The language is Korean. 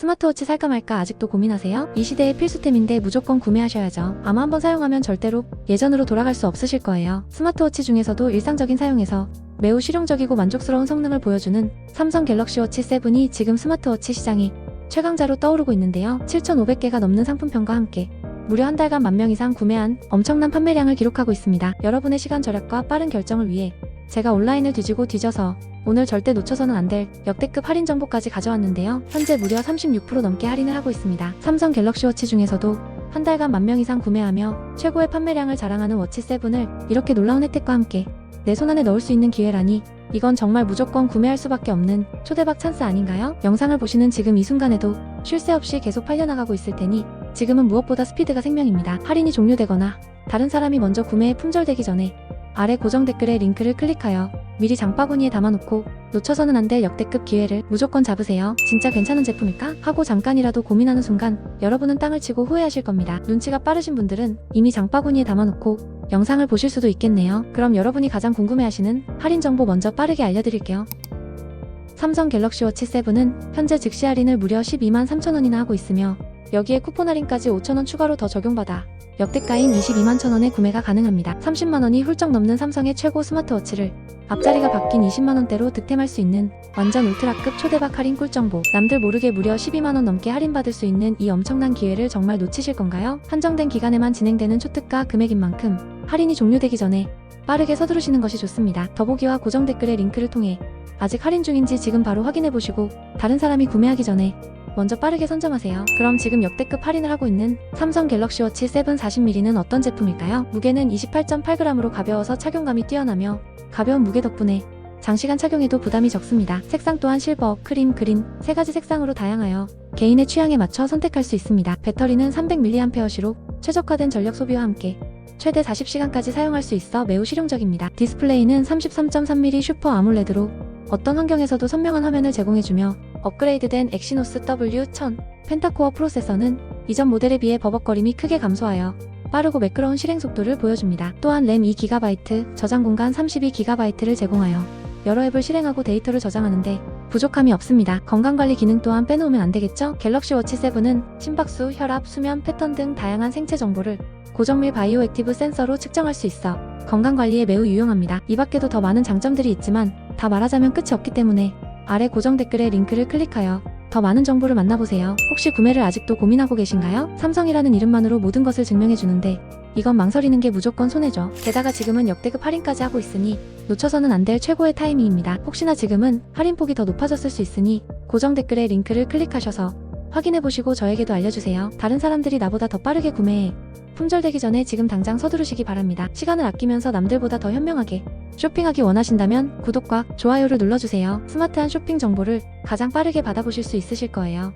스마트워치 살까 말까 아직도 고민하세요? 이 시대의 필수템인데 무조건 구매하셔야죠. 아마 한번 사용하면 절대로 예전으로 돌아갈 수 없으실 거예요. 스마트워치 중에서도 일상적인 사용에서 매우 실용적이고 만족스러운 성능을 보여주는 삼성 갤럭시 워치 7이 지금 스마트워치 시장이 최강자로 떠오르고 있는데요. 7,500개가 넘는 상품평과 함께 무려 한 달간 만 명 이상 구매한 엄청난 판매량을 기록하고 있습니다. 여러분의 시간 절약과 빠른 결정을 위해 제가 온라인을 뒤지고 뒤져서 오늘 절대 놓쳐서는 안 될 역대급 할인 정보까지 가져왔는데요. 현재 무려 36% 넘게 할인을 하고 있습니다. 삼성 갤럭시 워치 중에서도 한 달간 만 명 이상 구매하며 최고의 판매량을 자랑하는 워치 7을 이렇게 놀라운 혜택과 함께 내 손안에 넣을 수 있는 기회라니 이건 정말 무조건 구매할 수밖에 없는 초대박 찬스 아닌가요? 영상을 보시는 지금 이 순간에도 쉴 새 없이 계속 팔려나가고 있을 테니 지금은 무엇보다 스피드가 생명입니다. 할인이 종료되거나 다른 사람이 먼저 구매에 품절되기 전에 아래 고정 댓글에 링크를 클릭하여 미리 장바구니에 담아놓고 놓쳐서는 안 될 역대급 기회를 무조건 잡으세요. 진짜 괜찮은 제품일까? 하고 잠깐이라도 고민하는 순간 여러분은 땅을 치고 후회하실 겁니다. 눈치가 빠르신 분들은 이미 장바구니에 담아놓고 영상을 보실 수도 있겠네요. 그럼 여러분이 가장 궁금해하시는 할인 정보 먼저 빠르게 알려드릴게요. 삼성 갤럭시 워치 7은 현재 즉시 할인을 무려 12만 3천원이나 하고 있으며 여기에 쿠폰 할인까지 5천원 추가로 더 적용받아 역대가인 22만 천원에 구매가 가능합니다. 30만원이 훌쩍 넘는 삼성의 최고 스마트워치를 앞자리가 바뀐 20만원대로 득템할 수 있는 완전 울트라급 초대박 할인 꿀정보 남들 모르게 무려 12만원 넘게 할인받을 수 있는 이 엄청난 기회를 정말 놓치실 건가요? 한정된 기간에만 진행되는 초특가 금액인 만큼 할인이 종료되기 전에 빠르게 서두르시는 것이 좋습니다. 더보기와 고정 댓글의 링크를 통해 아직 할인 중인지 지금 바로 확인해 보시고 다른 사람이 구매하기 전에 먼저 빠르게 선점하세요. 그럼 지금 역대급 할인을 하고 있는 삼성 갤럭시 워치 7 40mm는 어떤 제품일까요? 무게는 28.8g으로 가벼워서 착용감이 뛰어나며 가벼운 무게 덕분에 장시간 착용해도 부담이 적습니다. 색상 또한 실버, 크림, 그린 세 가지 색상으로 다양하여 개인의 취향에 맞춰 선택할 수 있습니다. 배터리는 300mAh로 최적화된 전력 소비와 함께 최대 40시간까지 사용할 수 있어 매우 실용적입니다. 디스플레이는 33.3mm 슈퍼 아몰레드로 어떤 환경에서도 선명한 화면을 제공해주며 업그레이드된 엑시노스 W1000 펜타코어 프로세서는 이전 모델에 비해 버벅거림이 크게 감소하여 빠르고 매끄러운 실행 속도를 보여줍니다. 또한 램 2GB, 저장 공간 32GB를 제공하여 여러 앱을 실행하고 데이터를 저장하는데 부족함이 없습니다. 건강관리 기능 또한 빼놓으면 안 되겠죠? 갤럭시 워치 7은 심박수, 혈압, 수면, 패턴 등 다양한 생체 정보를 고정밀 바이오 액티브 센서로 측정할 수 있어 건강관리에 매우 유용합니다. 이 밖에도 더 많은 장점들이 있지만 다 말하자면 끝이 없기 때문에 아래 고정 댓글에 링크를 클릭하여 더 많은 정보를 만나보세요. 혹시 구매를 아직도 고민하고 계신가요? 삼성이라는 이름만으로 모든 것을 증명해주는데 이건 망설이는 게 무조건 손해죠. 게다가 지금은 역대급 할인까지 하고 있으니 놓쳐서는 안 될 최고의 타이밍입니다. 혹시나 지금은 할인폭이 더 높아졌을 수 있으니 고정 댓글에 링크를 클릭하셔서 확인해보시고 저에게도 알려주세요. 다른 사람들이 나보다 더 빠르게 구매해 품절되기 전에 지금 당장 서두르시기 바랍니다. 시간을 아끼면서 남들보다 더 현명하게 쇼핑하기 원하신다면 구독과 좋아요를 눌러주세요. 스마트한 쇼핑 정보를 가장 빠르게 받아보실 수 있으실 거예요.